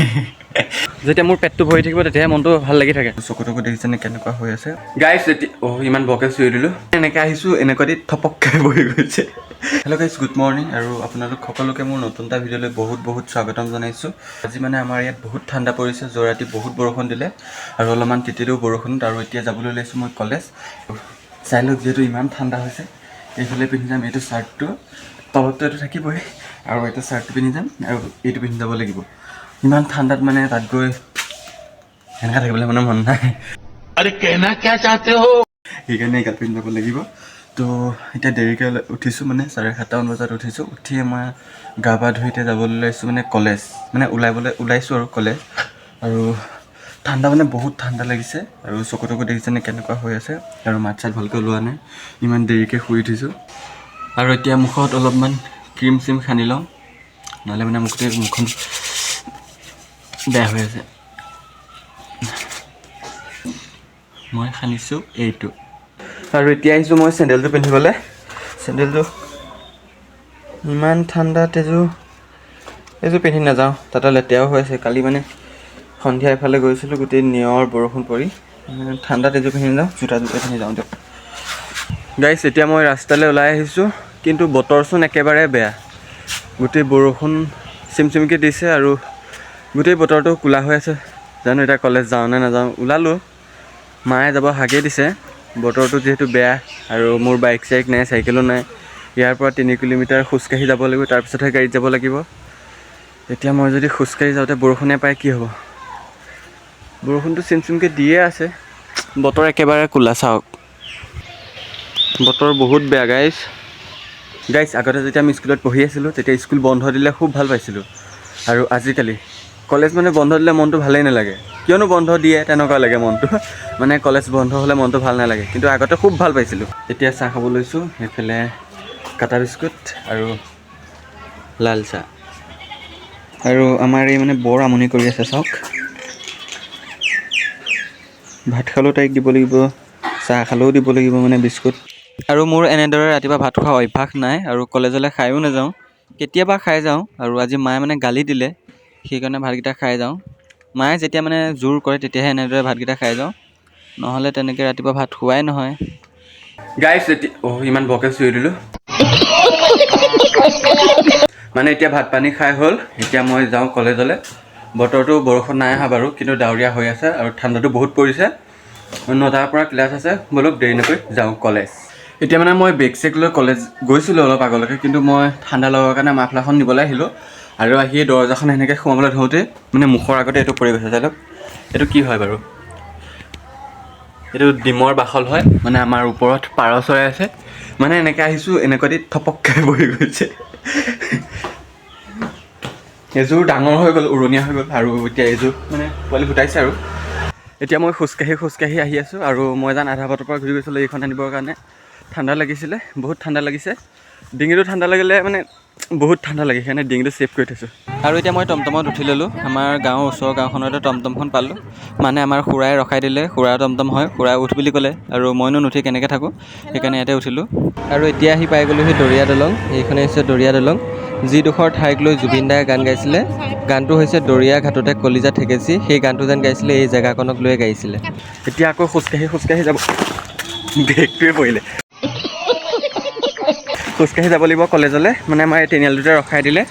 যেতিয়া মোৰ পেটটো ভৰি থাকিব তেতিয়াহে মনটো ভালো লাগি থাকে। চকু টকু দেখিছেনে কেনেকুৱা হৈ আছে? গাইছ এতিয়া অ' ইমান বৰকৈ চিঞৰি দিলোঁ। এনেকৈ আহিছোঁ এনেকুৱা দি থপককৈ বহি গৈছে। হেল্ল' গাইছ গুড মৰ্ণিং আৰু আপোনালোক সকলোকে মোৰ নতুন এটা ভিডিঅ'লৈ বহুত বহুত স্বাগতম জনাইছোঁ। আজি মানে আমাৰ ইয়াত বহুত ঠাণ্ডা পৰিছে যোৱা ৰাতি বহুত বৰষুণ দিলে আৰু অলপমান তিতিলেও বৰষুণত আৰু এতিয়া যাবলৈ ওলাইছোঁ মই কলেজ। চাই লওক যিহেতু ইমান ঠাণ্ডা হৈছে এইফালে পিন্ধি যাম এইটো চাৰ্টটো তলততো এইটো থাকিবই আৰু এইটো চাৰ্টটো পিন্ধি যাম আৰু এইটো পিন্ধি যাব লাগিব। ইমান ঠাণ্ডাত মানে তাত গৈ সেনেকৈ থাকিবলৈ মানে মন নাই। আৰে কেনা কিয়া চাহতে হো? সেইকাৰণে গাৰ্লফ্ৰেণ্ড যাব লাগিব। তো এতিয়া দেৰিকৈ উঠিছোঁ মানে চাৰে সাতটামান বজাত উঠিছোঁ। উঠিয়ে মই গা পা ধুই এতিয়া যাবলৈ ওলাইছোঁ মানে কলেজ। মানে ওলাবলৈ ওলাইছোঁ আৰু কলেজ। আৰু ঠাণ্ডা মানে বহুত ঠাণ্ডা লাগিছে। আৰু চকু তকু দেখিছেনে কেনেকুৱা হৈ আছে। আৰু মাত চাত ভালকৈ ওলোৱা নাই। ইমান দেৰিকৈ শুই উঠিছোঁ। আৰু এতিয়া মুখত অলপমান ক্ৰীম চিম সানি লওঁ। নহ'লে মানে মুখতে মুখখন বেয়া হৈ আছে। মই সানিছোঁ এইটো। আৰু এতিয়া আহিছোঁ মই চেণ্ডেলটো পিন্ধিবলৈ। চেণ্ডেলটো ইমান ঠাণ্ডাত এযোৰ এইযোৰ পিন্ধি নাযাওঁ, তাতে লেতেৰাও হৈ আছে। কালি মানে সন্ধিয়া এফালে গৈছিলোঁ, গোটেই নিয়ৰ বৰষুণ পৰি। মানে ঠাণ্ডাত এযোৰ পিন্ধি যাওঁ জোতা জোতা পিন্ধি যাওঁ দিয়ক। গাইছ এতিয়া মই ৰাস্তালৈ ওলাই আহিছোঁ, কিন্তু বতৰচোন একেবাৰে বেয়া। গোটেই বৰষুণ চিম চিমকৈ দিছে আৰু গোটেই বতৰটো ক'লা হৈ আছে। জানো এতিয়া কলেজ যাওঁ নে নাযাওঁ। ওলালোঁ। মায়ে যাব হাগে দিছে। বতৰটো যিহেতু বেয়া আৰু মোৰ বাইক চাইক নাই চাইকেলো নাই। ইয়াৰ পৰা তিনি কিলোমিটাৰ খোজকাঢ়ি যাব লাগিব তাৰপিছতহে গাড়ীত যাব লাগিব। এতিয়া মই যদি খোজকাঢ়ি যাওঁতে বৰষুণে পায় কি হ'ব? বৰষুণটো চিম চিমকৈ দিয়ে আছে। বতৰ একেবাৰে ক'লা চাওক। বতৰ বহুত বেয়া গাইছ গাইছ আগতে যেতিয়া আমি স্কুলত পঢ়ি আছিলোঁ তেতিয়া স্কুল বন্ধ দিলে খুব ভালো পাইছিলোঁ। আৰু আজিকালি কলেজ মানে বন্ধ দিলে মনটো ভালেই নালাগে। কিয়নো বন্ধ দিয়ে তেনেকুৱা লাগে মনটো। মানে কলেজ বন্ধ হ'লে মনটো ভাল নালাগে। কিন্তু আগতে খুব ভাল পাইছিলোঁ। এতিয়া চাহ খাব লৈছোঁ সেইফালে কাটা বিস্কুট আৰু লাল চাহ। আৰু আমাৰ এই মানে বৰ আমনি কৰি আছে চাওক। ভাত খালেও তাইক দিব লাগিব চাহ খালেও দিব লাগিব মানে বিস্কুট। আৰু মোৰ এনেদৰে ৰাতিপুৱা ভাত খোৱা অভ্যাস নাই আৰু কলেজলৈ খায়ো নাযাওঁ। কেতিয়াবা খাই যাওঁ আৰু আজি মায়ে মানে গালি দিলে। সেইকাৰণে ভাতকেইটা খাই যাওঁ। মায়ে যেতিয়া মানে জোৰ কৰে তেতিয়াহে এনেদৰে ভাতকেইটা খাই যাওঁ। নহ'লে তেনেকৈ ৰাতিপুৱা ভাত খোৱাই নহয়। গাইছ এতিয়া অ' ইমান বৰকৈ চিঞৰি দিলোঁ। মানে এতিয়া ভাত পানী খাই হ'ল। এতিয়া মই যাওঁ কলেজলৈ। বতৰটো বৰষুণ নাই অহা বাৰু কিন্তু ডাৱৰীয়া হৈ আছে আৰু ঠাণ্ডাটো বহুত পৰিছে। নটাৰ পৰা ক্লাছ আছে। ব'লক দেৰি নকৰি যাওঁ কলেজ। এতিয়া মানে মই বেগ চেগ লৈ কলেজ গৈছিলোঁ অলপ আগলৈকে কিন্তু মই ঠাণ্ডা লগাৰ কাৰণে মাফলাখন নিবলৈ আহিলোঁ। আৰু আহি দৰজাখন সেনেকৈ সোমাবলৈ ধৰোঁতে মানে মুখৰ আগতে এইটো পৰি গৈছে চাই লওক এইটো কি হয় বাৰু? এইটো ডিমৰ বাখল হয় মানে আমাৰ ওপৰত পাৰ চৰাই আছে। মানে এনেকৈ আহিছোঁ এনেকুৱা দি থপককৈ বহি গৈছে। এযোৰ ডাঙৰ হৈ গ'ল উৰণীয়া হৈ গ'ল আৰু এতিয়া এইযোৰ মানে পোৱালি ফুটাইছে আৰু। এতিয়া মই খোজকাঢ়ি খোজকাঢ়ি আহি আছোঁ আৰু মই জান আধা বাটৰ পৰা ঘূৰি গৈছিলোঁ এইখন আনিবৰ কাৰণে। ঠাণ্ডা লাগিছিলে বহুত ঠাণ্ডা লাগিছে। ডিঙিটো ঠাণ্ডা লাগিলে মানে বহুত ঠাণ্ডা লাগে সেইকাৰণে ডিঙিটো ছেভ কৰি থৈছোঁ। আৰু এতিয়া মই টমটমত উঠি ল'লোঁ। আমাৰ গাঁৱৰ ওচৰৰ গাঁওখনতে টমটমখন পালোঁ। মানে আমাৰ খুৰাই ৰখাই দিলে খুৰাৰ টমটম হয় খুৰাই উঠ বুলি ক'লে। আৰু মইনো নুঠি কেনেকৈ থাকোঁ সেইকাৰণে ইয়াতে উঠিলোঁ। আৰু এতিয়া আহি পাই গ'লোহি দৰিয়া দলং। এইখনে হৈছে দৰিয়া দলং। যিডোখৰ ঠাইক লৈ জুবিন দাই গান গাইছিলে। গানটো হৈছে দৰিয়া ঘাটতে কলিজা ঠেকেচি সেই গানটো যেন গাইছিলে এই জেগাকণক লৈয়ে গাইছিলে। এতিয়া আকৌ খোজকাঢ়ি খোজকাঢ়ি যাব। বেগটোৱে পৰিলে। খোজকাঢ়ি যাব লাগিব কলেজলৈ। মানে আমাৰ এই তিনিআলিটোতে ৰখাই দিলে।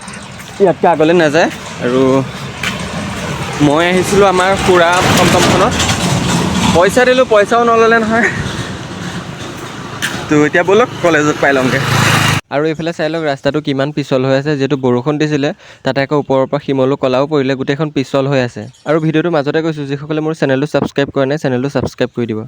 ইয়াতকৈ আগলৈ নাযায়। আৰু মই আহিছিলোঁ আমাৰ খুৰা টমটমখনত পইচা দিলোঁ, পইচাও নল'লে নহয়। তো এতিয়া ব'লক, কলেজত পাই লওঁগৈ। আৰু এইফালে চাই লওক, ৰাস্তাটো কিমান পিছল হৈ আছে। যিহেতু বৰষুণ দিছিলে, তাতে আকৌ ওপৰৰ পৰা শিমলু কলাও পৰিলে, গোটেইখন পিছল হৈ আছে। আৰু ভিডিঅ'টো মাজতে কৈছোঁ, যিসকলে মোৰ চেনেলটো ছাবস্ক্ৰাইব কৰা নাই, চেনেলটো ছাবস্ক্ৰাইব কৰি দিব।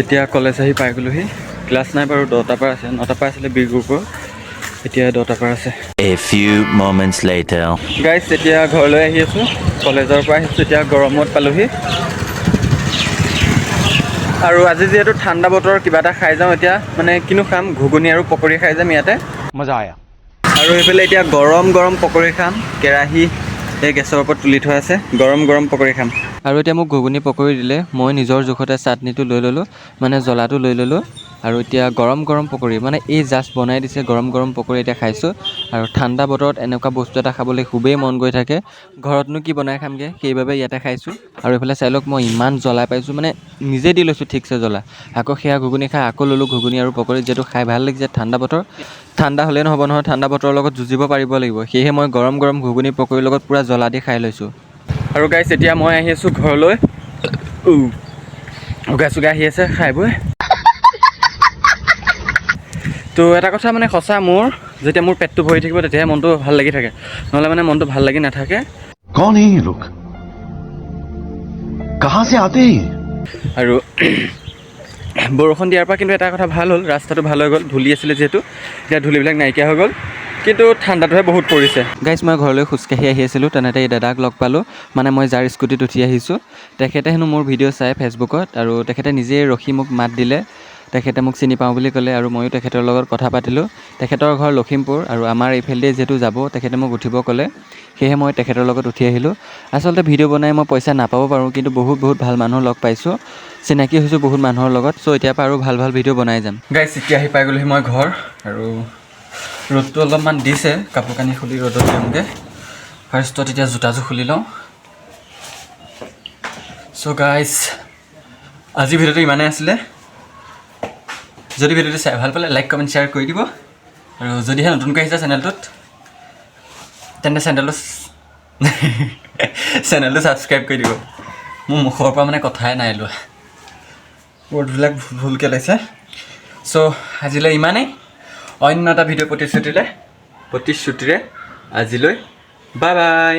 এতিয়া কলেজ আহি পাই গ'লোহি ক্লাছ নাই বাৰু দহটাৰ পৰা আছে নটাৰ পৰা আছিলে বি গ্ৰুপৰ। এতিয়া দহটাৰ পৰা আছে। গাইজ এতিয়া ঘৰলৈ আহি আছোঁ। কলেজৰ পৰা আহিছোঁ এতিয়া গৰমত পালোহি। আৰু আজি যিহেতু ঠাণ্ডা বতৰ কিবা এটা খাই যাওঁ এতিয়া। মানে কিনো খাম ঘুগুনি আৰু পকৰি খাই যাম ইয়াতে। মজা আৰু এইফালে এতিয়া গৰম গৰম পকৰি খাম। কেৰাহী এই গেছৰ ওপৰত তুলি থোৱা আছে। গৰম গৰম পকৰি খাম। আৰু এতিয়া মোক ঘুগুনি পকৰি দিলে মই নিজৰ জোখতে চাটনিটো লৈ ল'লোঁ মানে জ্বলাটো লৈ ল'লোঁ। আৰু এতিয়া গৰম গৰম পকৰি মানে এই জাষ্ট বনাই দিছে গৰম গৰম পকৰি এতিয়া খাইছোঁ। আৰু ঠাণ্ডা বতৰত এনেকুৱা বস্তু এটা খাবলৈ খুবেই মন গৈ থাকে। ঘৰতনো কি বনাই খামগৈ? সেইবাবে ইয়াতে খাইছোঁ। আৰু এইফালে চাই লওক মই ইমান জ্বলাই পাইছোঁ মানে নিজে দি লৈছোঁ ঠিকছে জ্বলা। আকৌ সেয়া ঘুগুনি খাই আকৌ ল'লোঁ ঘুগুনি আৰু পকৰি যিহেতু খাই ভাল লাগিছে ঠাণ্ডা বতৰ। ঠাণ্ডা হ'লেই নহ'ব নহয় ঠাণ্ডা বতৰৰ লগত যুঁজিব পাৰিব লাগিব। সেয়েহে মই গৰম গৰম ঘুগুনি পকৰিৰ লগত পূৰা জ্বলা দি খাই লৈছোঁ। আৰু গাইছ এতিয়া মই আহি আছোঁ ঘৰলৈ। উগা চুগা আহি আছে খাই বৈ। তো এটা কথা মানে সঁচা মোৰ যেতিয়া মোৰ পেটটো ভৰি থাকিব তেতিয়াহে মনটো ভালো লাগি থাকে। নহ'লে মানে মনটো ভালো লাগি নাথাকে। আৰু বৰষুণ দিয়াৰ পৰা কিন্তু এটা কথা ভালো হ'ল ৰাস্তাটো ভালো হৈ গ'ল ধূলি আছিলে যিহেতু এতিয়া ধূলিবিলাক নাইকিয়া হৈ গ'ল। কিন্তু ঠাণ্ডাটোহে বহুত পৰিছে। গাইছ মই ঘৰলৈ খোজকাঢ়ি আহি আছিলোঁ তেনেতে এই দাদাক লগ পালোঁ। মানে মই যাৰ স্কুটিত উঠি আহিছোঁ। তেখেতে হেনো মোৰ ভিডিঅ' চাই ফেচবুকত আৰু তেখেতে নিজেই ৰখি মোক মাত দিলে। তেখেতে মোক চিনি পাওঁ বুলি ক'লে আৰু ময়ো তেখেতৰ লগত কথা পাতিলোঁ। তেখেতৰ ঘৰ লখিমপুৰ আৰু আমাৰ এইফালেদি যিহেতু যাব তেখেতে মোক উঠিব ক'লে। সেয়েহে মই তেখেতৰ লগত উঠি আহিলোঁ। আচলতে ভিডিঅ' বনাই মই পইচা নাপাব পাৰোঁ কিন্তু বহুত বহুত ভাল মানুহ লগ পাইছোঁ। চিনাকি হৈছোঁ বহুত মানুহৰ লগত চ' এতিয়াৰ পৰা আৰু ভাল ভাল ভিডিঅ' বনাই যাম। গাইছ এতিয়া আহি পাই গ'লোহি মই ঘৰ আৰু ৰ'দটো অলপমান দিছে কাপোৰ কানি খুলি ৰ'দত দিওঁগৈ। ফাৰ্ষ্টত এতিয়া জোতাযোৰ খুলি লওঁ। চ' গাইজ আজিৰ ভিডিঅ'টো ইমানেই আছিলে। যদি ভিডিঅ'টো চাই ভালো পালে লাইক কমেণ্ট শ্বেয়াৰ কৰি দিব। আৰু যদিহে নতুনকৈ আহিছে চেনেলটোত তেন্তে চেনেলটো চেনেলটো ছাবস্ক্ৰাইব কৰি দিব। মোৰ মুখৰ পৰা মানে কথাই নাই লোৱা। ৱৰ্ডবিলাক ভুল ভুলকৈ লাগিছে চ' আজিলৈ ইমানেই। অন্য এটা ভিডিঅ' প্ৰতিশ্ৰুতিৰে প্ৰতিশ্ৰুতিৰে আজিলৈ। Bye bye